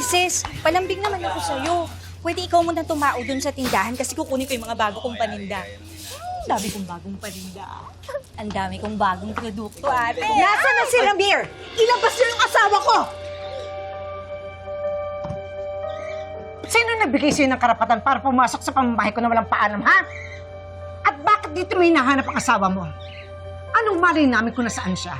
Sis, palambing naman ako sa'yo. Pwede ikaw muna tumao dun sa tindahan kasi kukunin ko yung mga bago kong paninda. Ang dami kong bagong paninda. Ang dami kong bagong produkto, ate. Nasaan na si Ramir? Ilabas niyo yung asawa ko! Sino nagbigay sa'yo ng karapatan para pumasok sa pamamahay ko na walang paalam, ha? At bakit dito may nahanap ang asawa mo? Anong malay namin kung nasaan siya?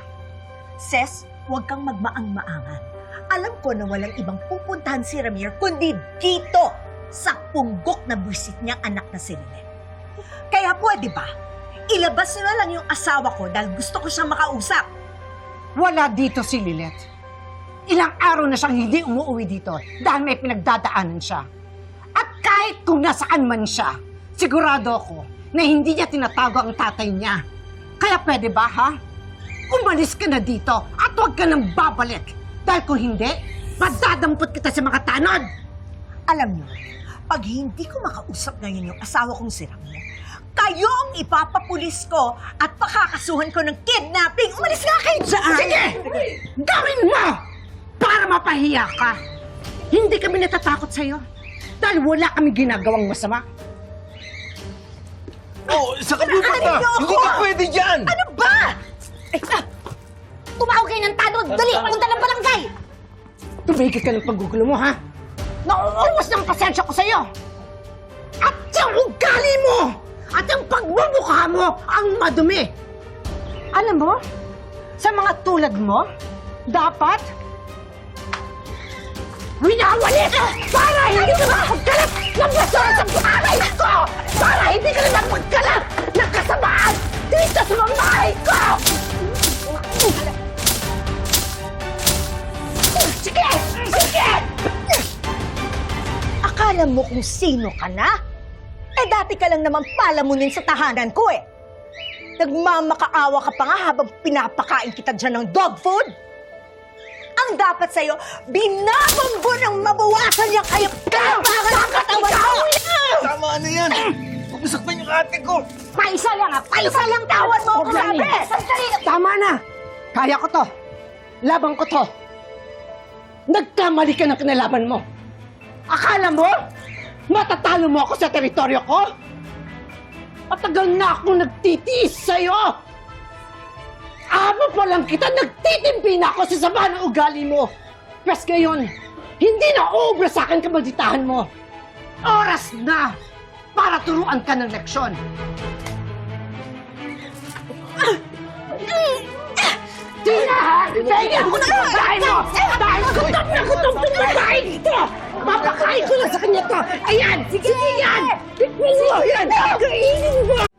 Ses, huwag kang magmaang-maangan. Alam ko na walang ibang pupuntahan si Ramir kundi dito sa punggok na buwisit niyang anak na si Lynette. Kaya pwede ba? Ilabas niyo na lang yung asawa ko dahil gusto ko siyang makausap. Wala dito si Lilet. Ilang araw na siyang hindi umuwi dito dahil may pinagdadaanan siya. At kahit kung nasaan man siya, sigurado ako na hindi niya tinatago ang tatay niya. Kaya pwede ba, ha? Umalis ka na dito at huwag ka nang babalik. Dahil kung hindi, madadampot kita sa mga tanod. Alam niyo, pag hindi ko makausap ngayon yung asawa kong si Ramir, kayo ang ipapapulis ko at pakakasuhan ko ng kidnapping. Umalis nga kayo dyan! Sige! Gawin mo! Para mapahiya ka. Hindi kami natatakot sa'yo. Dahil wala kami ginagawang masama. Oh, sa kabuka Ano? Hindi ka pwede dyan! Ano ba? Ay, Dali! Punta ng barangay! Tumigil ka ng paggugulo mo, ha? Nauubos ng pasensya ko sa'yo! At yung ugali mo! At yung pagmumukha mo ang madumi! Alam mo, sa mga tulad mo, dapat winawalit para hindi ka makapagkalat ng basura sa bahay ko! Para hindi ka na magkalat ng Akala mo kung sino ka na? Eh dati ka lang naman palamunin sa tahanan ko eh. Nagmamakaawa ka pa nga habang pinapakain kita dyan ng dog food. Ang dapat sa'yo, binabang mo ng mabawasan yung kayap-kayapangan ng katawan mo! Tama na yan! Huwag mo saktan yung ate ko! Paisa lang ah! Paisa lang Tawan mo ako, Huwag lang sabi! eh. Sandali! Tama na! Kaya ko to. Laban ko to. Nagkamali ka ng kinalaban mo. Akala mo, matatalo mo ako sa teritoryo ko? Matagal na akong nagtitiis sa'yo! Amo pa lang kita, nagtitimpi na ako sa sama ng ugali mo! Pes ngayon, hindi na obra sa akin kamalditahan mo! Oras na para turuan ka ng leksyon! Tina! Tingnan ko na yung bahay mo! Dahil gutom na gutom itong babae dito! Papakain ko na sa kanya to! Ayan! Sige! Yan! Tikman mo! Yan! Kainin mo!